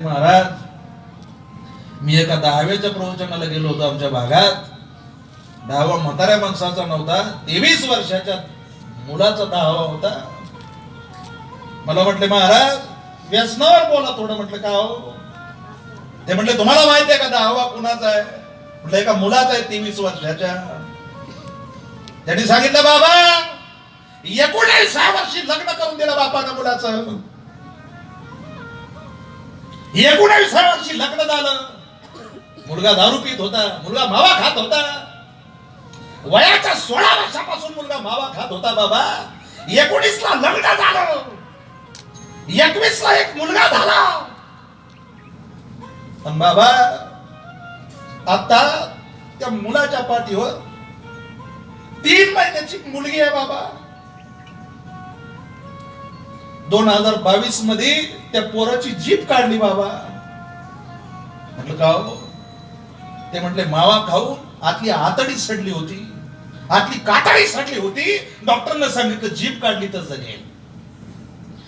महाराज मी एका दहाव्याच्या प्रवचनाला गेलो होतो आमच्या भागात. दहावा म्हाताऱ्या माणसाचा नव्हता तेवीस वर्षाच्या मुलाचा दहावा होता. मला म्हटले महाराज व्यसनावर बोला थोडं. म्हटलं का हो? ते म्हटले तुम्हाला माहिती आहे का दहावा कुणाचा आहे? म्हटलं एका मुलाचा आहे तेवीस वर्षाच्या. त्यांनी सांगितलं बाबा एकोणीसहा वर्षी लग्न करून दिलं बापानं मुलाचं. एकोणावीसा वर्षी लग्न झालं. मुलगा दारू पित होता मुलगा मावा खात होता. वयाच्या सोळा वर्षापासून मुलगा मावा खात होता बाबा. एकोणीस ला लग्न झालं. एकवीस ला एक मुलगा झाला. बाबा आता त्या मुलाच्या पाठीवर तीन महिन्याची मुलगी आहे बाबा. दोन हजार बावीसमध्ये त्या पोराची जीप काढली बाबा. म्हटलं का हो? ते म्हटले मावा खाऊन आतली आतडी सडली होती. आतली कातडी सडली होती. डॉक्टरनं सांगितलं जीप काढली तर जगेल.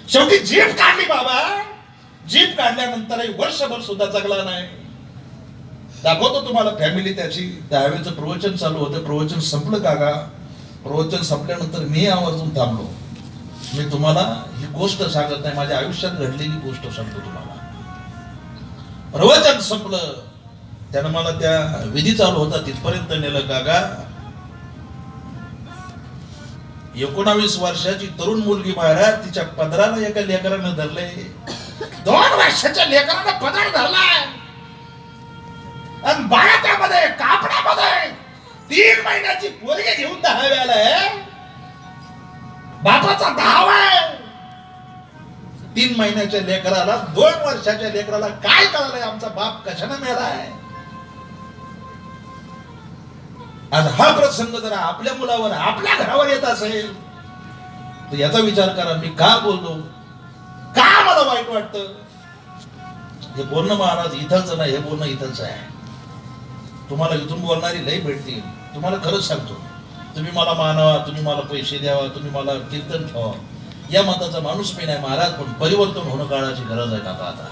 शेवटी जीप काढली बाबा. जीप काढल्यानंतरही वर्षभर सुद्धा जगला नाही. दाखवतो तुम्हाला फॅमिली त्याची. दहावीचं प्रवचन चालू होतं. प्रवचन संपलं का का प्रवचन संपल्यानंतर मी आवर्जून थांबलो. मी तुम्हाला ही गोष्ट सांगत नाही माझ्या आयुष्यात घडलेली गोष्ट सांगतो तुम्हाला. प्रवचन संपलं. त्यानं मला त्या विधी चालू होता तिथपर्यंत नेलं काका एकोणावीस वर्षाची तरुण मुलगी महाराज तिच्या पदराला एका लेकरानं धरले दोन वर्षाच्या लेकरानं पदर धरलाय. आणि बाळा त्यामध्ये कापडामध्ये तीन महिन्याची पोरगी घेऊन दहाव्याला आहे. बापाचा धाव आहे. तीन महिन्याच्या लेकराला दोन वर्षाच्या लेकराला काय कळालंय? आमचा बाप कशाने आहे? आज हा प्रसंग जर आपल्या मुलावर आपल्या घरावर येत असेल. तर याचा विचार करा मी का बोललो? का मला वाईट वाटत? हे बोलणं महाराज इथंच नाही हे बोलणं इथंच आहे. तुम्हाला इथून बोलणारी लई भेटतील. तुम्हाला खरंच सांगतो. तुम्ही मला मानवा तुम्ही मला पैसे द्यावा तुम्ही मला कीर्तन ठेवा. या मताचा माणूस मी नाही महाराज पण परिवर्तन होणं काळाची गरज आहे काका आता.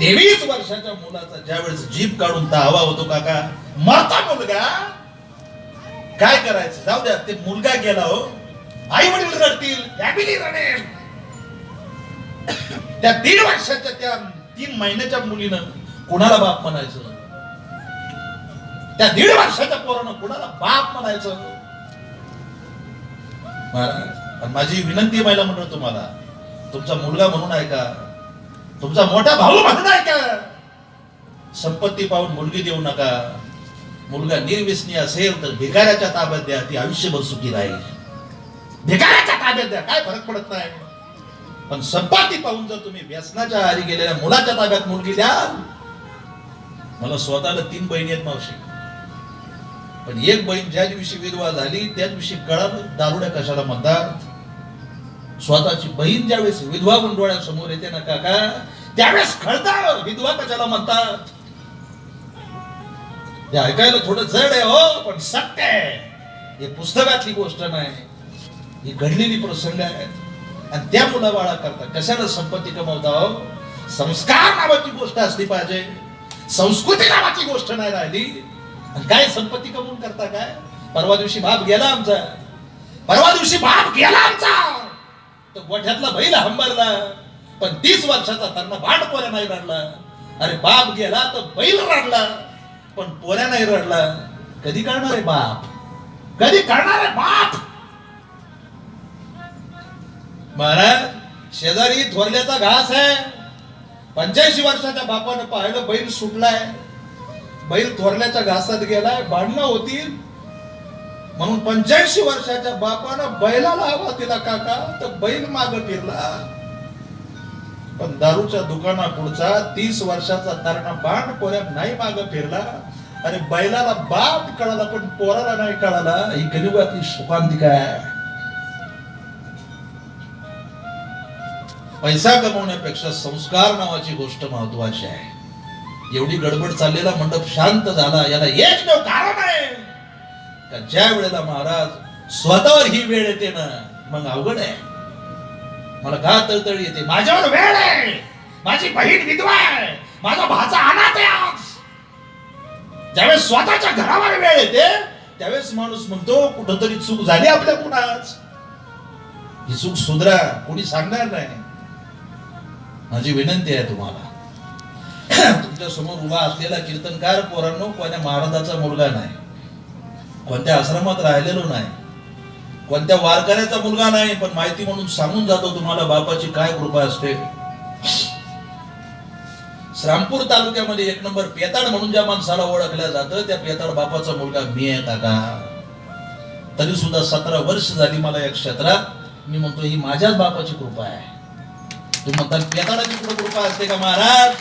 तेवीस वर्षाच्या मुलाचा ज्यावेळेस जीप काढून हवा होतो काका माता मुलगा काय करायचं? जाऊ द्या ते मुलगा गेला हो. आई वडील रडतील फॅमिली रडेल. त्या दीड वर्षाच्या त्या तीन महिन्याच्या मुलीनं कुणाला बाप म्हणायचं? त्या दीड वर्षाच्या पोरानं कुणाला बाप म्हणायचं? महाराज आणि माझी विनंती आहे महिला म्हणून तुम्हाला तुमचा मुलगा म्हणून ऐका तुमचा मोठा भाऊ म्हणून ऐका संपत्ती पाहून मुलगी देऊ नका. मुलगा निर्व्यसनी असेल तर भिकाऱ्याच्या ताब्यात द्या ती आयुष्यभर सुखी राहील. भिकाऱ्याच्या ताब्यात द्या काय फरक पडत नाही. पण संपत्ती पाहून जर तुम्ही व्यसनाच्या आहारी गेलेल्या मुलाच्या ताब्यात मुलगी द्याल मला स्वतःला तीन बहिणी आहेत मावशी. पण एक बहीण ज्या दिवशी विधवा झाली त्या दिवशी कळालं दारुड्या कशाला म्हणतात? स्वतःची बहीण ज्यावेळेस विधवा म्हणून डोळ्यासमोर येते ना काका त्यावेळेस कळतं विधवा कशाला म्हणतात? हे ऐकायला थोडं जड आहे हो पण सत्य आहे. हे पुस्तकातली गोष्ट नाही. ही घडलेली प्रसंग आहेत आणि त्या मुला बाळा करता कशाला संपत्ती कमवता हो? संस्कार नावाची गोष्ट असली पाहिजे. संस्कृती नावाची गोष्ट नाही राहिली. काय संपत्ती कमवून करता काय? परवा दिवशी बाप गेला आमचा. परवा दिवशी बाप गेला आमचा. तर गोठ्यातला बैल हंबरला. पण तीस वर्षाचा त्यांना भांड पोऱ्या नाही रडला. अरे बाप गेला तर बैल रडला. पण पोऱ्या नाही रडला. कधी करणार आहे बाप? कधी करणार आहे बाप? महाराज शेजारी थोरल्याचा घास आहे. पंच्याऐंशी वर्षाच्या बापानं पाहिलं बैल सुटलाय. बैल थोरल्याच्या घासात गेलाय भांडणं होतील. म्हणून पंच्याऐंशी वर्षाच्या बापानं बैलाला हवा दिला काका तर बैल माग फिरला. पण दारूच्या दुकाना पुढचा तीस वर्षाचा तरणा बाण पोऱ्यात नाही माग फिरला. अरे बैलाला बाप कळाला पण पोराला नाही कळाला. ही गरीबातली सुखांतिका आहे पैसा कमवण्यापेक्षा संस्कार नावाची गोष्ट महत्वाची आहे. एवढी गडबड चाललेला मंडप शांत झाला. याला एकमेव कारण आहे का ज्या वेळेला महाराज स्वतःवर ही वेळ येते ना मग अवघड आहे. मला का तळतळ येते? माझ्यावर वेळ आहे. माझी बहीण विधवा आहे. माझा भाचा अनाथ आहे आज. ज्यावेळेस स्वतःच्या घरावर वेळ येते त्यावेळेस माणूस म्हणतो कुठंतरी चूक झाली आपल्या कुणाच. ही चूक सुधरा कोणी सांगणार नाही. माझी विनंती आहे तुम्हाला. तुमच्यासमोर उभा असलेला कीर्तनकार पोरांनो कोण्या महाराजाचा मुलगा नाही. कोणत्या आश्रमात राहिलेलो नाही. कोणत्या वारकऱ्याचा मुलगा नाही पण माहिती म्हणून सांगून जातो तुम्हाला बापाची काय कृपा असते. श्रामपूर तालुक्यामध्ये एक नंबर पेताड म्हणून ज्या माणसाला ओळखल्या जातं त्या पेताड बापाचा मुलगा मी आहे काका. तरी सुद्धा सतरा वर्ष झाली मला या क्षेत्रात. मी म्हणतो ही माझ्याच बापाची कृपा आहे. तुम्ही म्हणता पेताडाची कुठं कृपा असते का महाराज?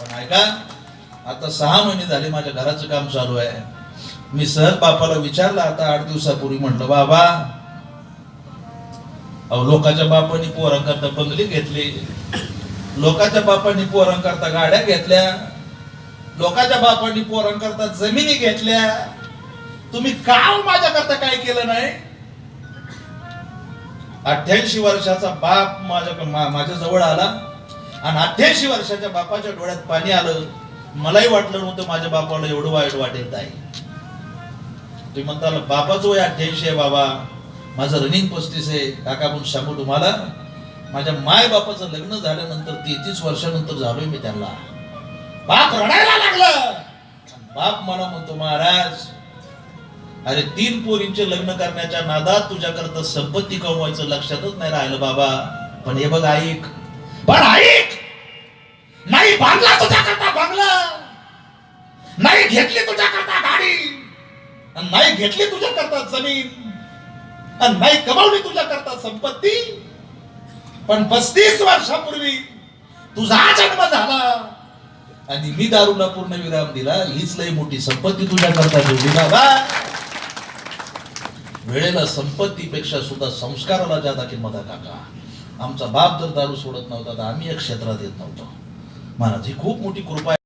पण ऐका आता सहा महिने झाले माझ्या घराचं काम चालू आहे. मी सहज बापाला विचारलं आता आठ दिवसापूर्वी म्हटलं बाबा अहो लोकांच्या बापांनी पोरांकरता बंगली घेतली. लोकांच्या बापांनी पोरांकरता गाड्या घेतल्या. लोकांच्या बापांनी पोरांकरता जमिनी घेतल्या. तुम्ही का हो माझ्याकरता काय केलं नाही? अठ्ठ्याऐंशी वर्षाचा बाप माझ्या माझ्या जवळ आला. आणि अठ्ठ्याऐंशी वर्षाच्या बापाच्या डोळ्यात पाणी आलं मलाही वाटलं नव्हतं माझ्या बापाला एवढं वाईट वाटेल ताई. तुम्ही म्हणता बापाचं वय अठ्ठ्याऐंशी आहे बाबा माझं रनिंग पस्तीस आहे काका म्हणून सांगू तुम्हाला माझ्या माय बापाचं लग्न झाल्यानंतर तेहतीस वर्षानंतर झालोय मी त्यांना. बाप रडायला लागलं. बाप मला म्हणतो महाराज अरे तीन पोरींचे लग्न करण्याच्या नादात तुझ्याकरता संपत्ती कमवायचं लक्षातच नाही राहिलं बाबा. पण हे बघ ऐक पण ऐक नाही बांधला तुझ्याकरता बंगला नाही घेतली तुझ्याकरता गाडी नाही घेतली तुझ्याकरता जमीन आणि नाही कमावली तुझ्याकरता संपत्ती पण पस्तीस वर्षापूर्वी तुझा जन्म झाला. आणि मी दारूला पूर्ण विराम दिला हीच लई मोठी संपत्ती तुझ्या करता ठेवली बाबा वेळेला संपत्तीपेक्षा सुद्धा संस्काराला ज्यादा किंमत आहे काका. आमचा बाप जर दारू सोडत नव्हता तर आम्ही या क्षेत्रात येत नव्हतो. महाराज ही खूप मोठी कृपा आहे.